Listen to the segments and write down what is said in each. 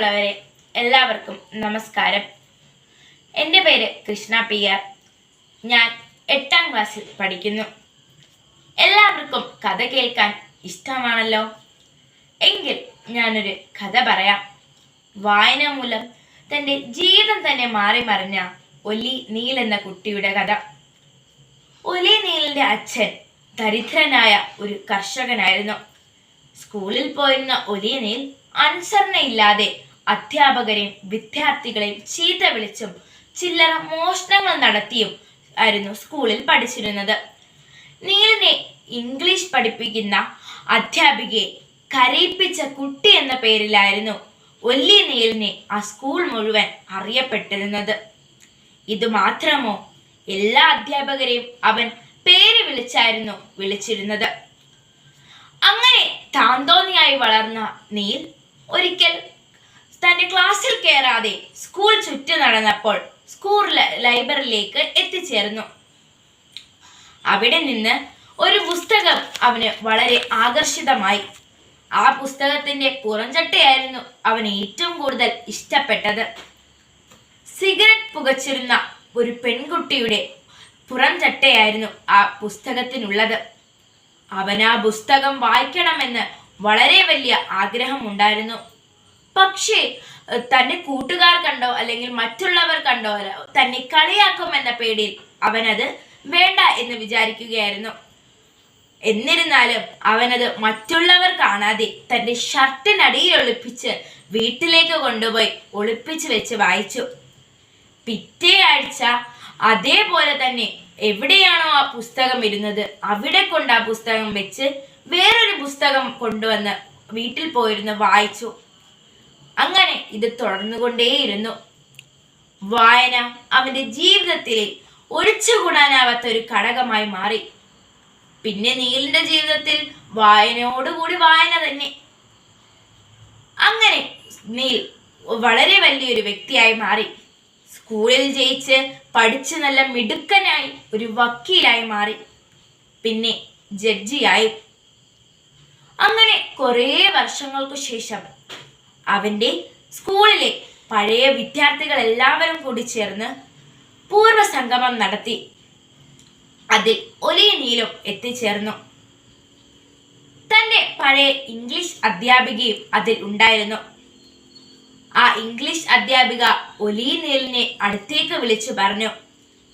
പ്രിയമുള്ളവരെ എല്ലാവർക്കും നമസ്കാരം. എന്റെ പേര് കൃഷ്ണ പി ആർ ഞാൻ എട്ടാം ക്ലാസ്സിൽ പഠിക്കുന്നു. എല്ലാവർക്കും കഥ കേൾക്കാൻ ഇഷ്ടമാണല്ലോ? എങ്കിൽ ഞാനൊരു കഥ പറയാം. വായന മൂലം തന്റെ ജീവിതം തന്നെ മാറി മറിഞ്ഞ ഒലി നീൽ എന്ന കുട്ടിയുടെ കഥ. ഒലി നീലിന്റെ അച്ഛൻ ദരിദ്രനായ ഒരു കർഷകനായിരുന്നു. സ്കൂളിൽ പോയിരുന്ന ഒലിയനിൽ അനുസരണയില്ലാതെ അധ്യാപകരെയും വിദ്യാർത്ഥികളെയും ചീത്ത വിളിച്ചും ചില്ലറ മോഷണങ്ങൾ നടത്തിയും ആയിരുന്നു സ്കൂളിൽ പഠിച്ചിരുന്നത്. നീലിനെ ഇംഗ്ലീഷ് പഠിപ്പിക്കുന്ന അധ്യാപികയെ കരയിപ്പിച്ച കുട്ടി എന്ന പേരിലായിരുന്നു ഒല്ലി നീലിനെ ആ സ്കൂൾ മുഴുവൻ അറിയപ്പെട്ടിരുന്നത്. ഇത് മാത്രമോ? എല്ലാ അധ്യാപകരെയും അവൻ പേര് വിളിച്ചായിരുന്നു വിളിച്ചിരുന്നത്. അങ്ങനെ താന്തോന്നിയായി വളർന്ന നീൽ ഒരിക്കൽ തന്റെ ക്ലാസ്സിൽ കയറാതെ സ്കൂൾ ചുറ്റി നടന്നപ്പോൾ സ്കൂൾ ലൈബ്രറിയിലേക്ക് എത്തിച്ചേർന്നു. അവിടെ നിന്ന് ഒരു പുസ്തകം അവന് വളരെ ആകർഷിതമായി. ആ പുസ്തകത്തിന്റെ പുറംചട്ടയായിരുന്നു അവന് ഏറ്റവും കൂടുതൽ ഇഷ്ടപ്പെട്ടത്. സിഗരറ്റ് പുകച്ചിരുന്ന ഒരു പെൺകുട്ടിയുടെ പുറംചട്ടയായിരുന്നു ആ പുസ്തകത്തിനുള്ളത്. അവൻ ആ പുസ്തകം വായിക്കണമെന്ന് വളരെ വലിയ ആഗ്രഹമുണ്ടായിരുന്നു. പക്ഷേ തന്റെ കൂട്ടുകാർ കണ്ടോ അല്ലെങ്കിൽ മറ്റുള്ളവർ കണ്ടോ തന്നെ കളിയാക്കും എന്ന പേടിയിൽ അവനത് വേണ്ട എന്ന് വിചാരിക്കുകയായിരുന്നു. എന്നിരുന്നാലും അവനത് മറ്റുള്ളവർ കാണാതെ തന്റെ ഷർട്ടിനടിയിൽ ഒളിപ്പിച്ച് വീട്ടിലേക്ക് കൊണ്ടുപോയി ഒളിപ്പിച്ച് വെച്ച് വായിച്ചു. പിറ്റേ ആഴ്ച അതേപോലെ തന്നെ എവിടെയാണോ ആ പുസ്തകം ഇരുന്നത് അവിടെ കൊണ്ട് ആ പുസ്തകം വെച്ച് വേറൊരു പുസ്തകം കൊണ്ടുവന്ന് വീട്ടിൽ പോയിരുന്ന് വായിച്ചു. അങ്ങനെ ഇത് തുടർന്നുകൊണ്ടേയിരുന്നു. വായന അവന്റെ ജീവിതത്തിലെ ഒഴിച്ചുകൂടാനാവാത്ത ഒരു ഘടകമായി മാറി. പിന്നെ നീലിന്റെ ജീവിതത്തിൽ വായനയോടുകൂടി വായന തന്നെ. അങ്ങനെ നീൽ വളരെ വലിയൊരു വ്യക്തിയായി മാറി. സ്കൂളിൽ ജയിച്ച് പഠിച്ച് നല്ല മിടുക്കനായി ഒരു വക്കീലായി മാറി. പിന്നെ ജഡ്ജിയായി. അങ്ങനെ കുറേ വർഷങ്ങൾക്ക് ശേഷം അവന്റെ സ്കൂളിലെ പഴയ വിദ്യാർത്ഥികൾ എല്ലാവരും കൂടി ചേർന്ന് പൂർവ സംഗമം നടത്തി. അതിൽ ഒലിയ നീലും എത്തിച്ചേർന്നു. തന്റെ പഴയ ഇംഗ്ലീഷ് അധ്യാപികയും അതിൽ ഉണ്ടായിരുന്നു. ആ ഇംഗ്ലീഷ് അധ്യാപിക ഒലിയ നീലിനെ അടുത്തേക്ക് വിളിച്ചു പറഞ്ഞു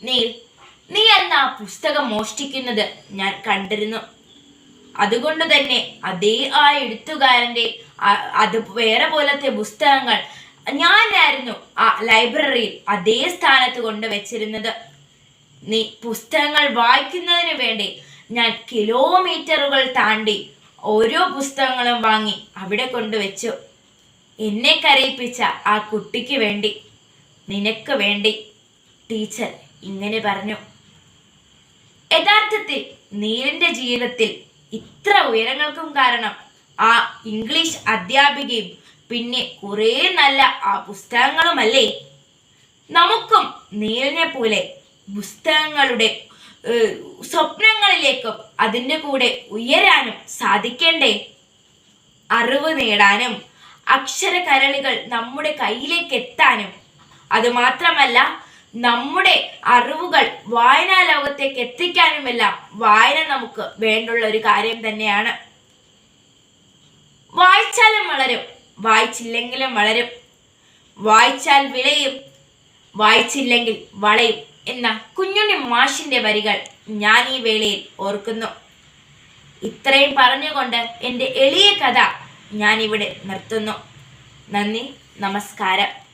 നീൽ നീ അന്ന് ആ പുസ്തകം മോഷ്ടിക്കുന്നത്? ഞാൻ കണ്ടിരുന്നു. അതുകൊണ്ട് തന്നെ അതേ ആ എഴുത്തുകാരന്റെ അത് വേറെ പോലത്തെ പുസ്തകങ്ങൾ ഞാനായിരുന്നു ആ ലൈബ്രറിയിൽ അതേ സ്ഥാനത്ത് കൊണ്ട് വെച്ചിരുന്നത്. നീ പുസ്തകങ്ങൾ വായിക്കുന്നതിന് വേണ്ടി ഞാൻ കിലോമീറ്ററുകൾ താണ്ടി ഓരോ പുസ്തകങ്ങളും വാങ്ങി അവിടെ കൊണ്ടുവച്ചു എന്നെ കരയിപ്പിച്ച ആ കുട്ടിക്ക് വേണ്ടി നിനക്ക് വേണ്ടി ടീച്ചർ ഇങ്ങനെ പറഞ്ഞു. യഥാർത്ഥത്തിൽ നീലിന്റെ ജീവിതത്തിൽ ഇത്ര ഉയരങ്ങൾക്കും കാരണം. ആ ഇംഗ്ലീഷ് അധ്യാപികയും പിന്നെ കുറെ നല്ല ആ പുസ്തകങ്ങളുമല്ലേ? നമുക്കും നീലിനെ പോലെ പുസ്തകങ്ങളുടെ സ്വപ്നങ്ങളിലേക്കും അതിന്റെ കൂടെ ഉയരാനും സാധിക്കേണ്ടേ? അറിവ് നേടാനും അക്ഷരകരളികൾ നമ്മുടെ കയ്യിലേക്ക് എത്താനും. അതുമാത്രമല്ല നമ്മുടെ അറിവുകൾ വായനാ ലോകത്തേക്ക് എത്തിക്കാനുമെല്ലാം വായന നമുക്ക് വേണ്ടുള്ള ഒരു കാര്യം തന്നെയാണ്. വായിച്ചാലും വളരും വായിച്ചില്ലെങ്കിലും വളരും. വായിച്ചാൽ വിളയും വായിച്ചില്ലെങ്കിൽ വളയും എന്ന കുഞ്ഞുണ്ണി മാഷിന്റെ വരികൾ ഞാൻ ഈ വേളയിൽ ഓർക്കുന്നു. ഇത്രയും പറഞ്ഞുകൊണ്ട് എന്റെ എളിയ കഥ ഞാനിവിടെ നിർത്തുന്നു. നന്ദി നമസ്കാരം.